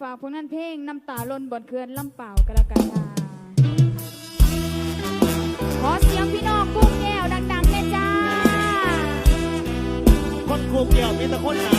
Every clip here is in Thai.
ฝากผลงานเพลงน้ำตาล้นบนเคือนลำเปล่ากันละกันค่ะขอเสียงพี่น้องกุ้งแก้วดังๆเลยจ้า คนครูเกี่ยวมีแตะคนหา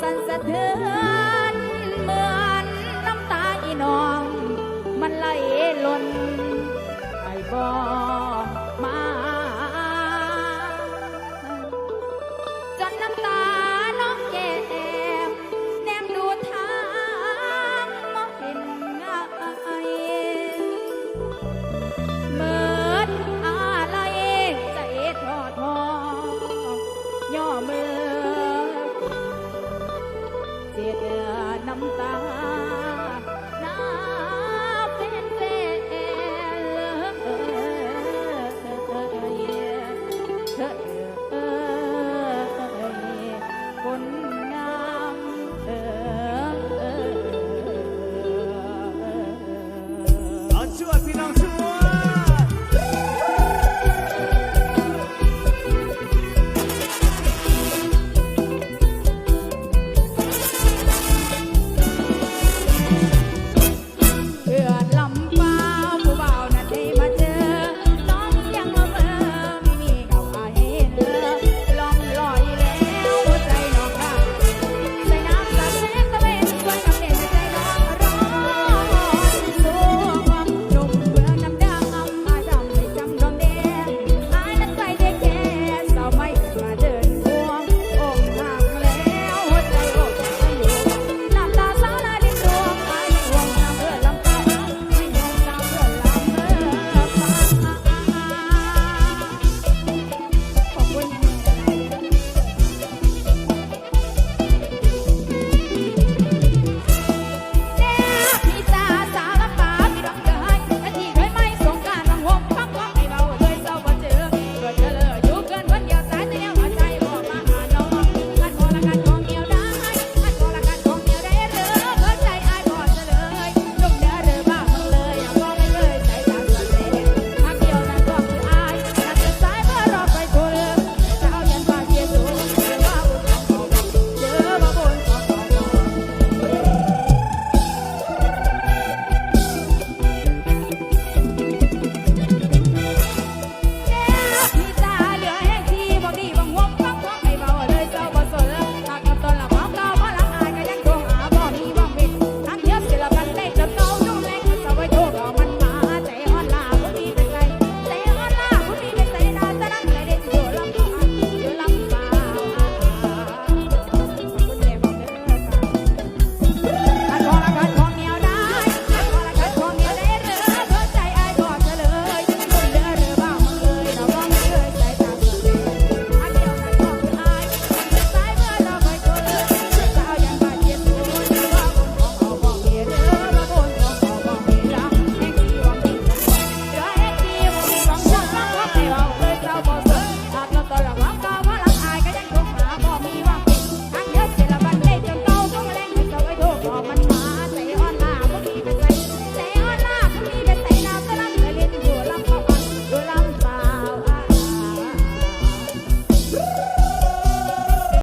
สั่นสะเทือนเหมือนน้ำตาอีนอง มันไหลล้นไอ้บอมา จนน้ำตา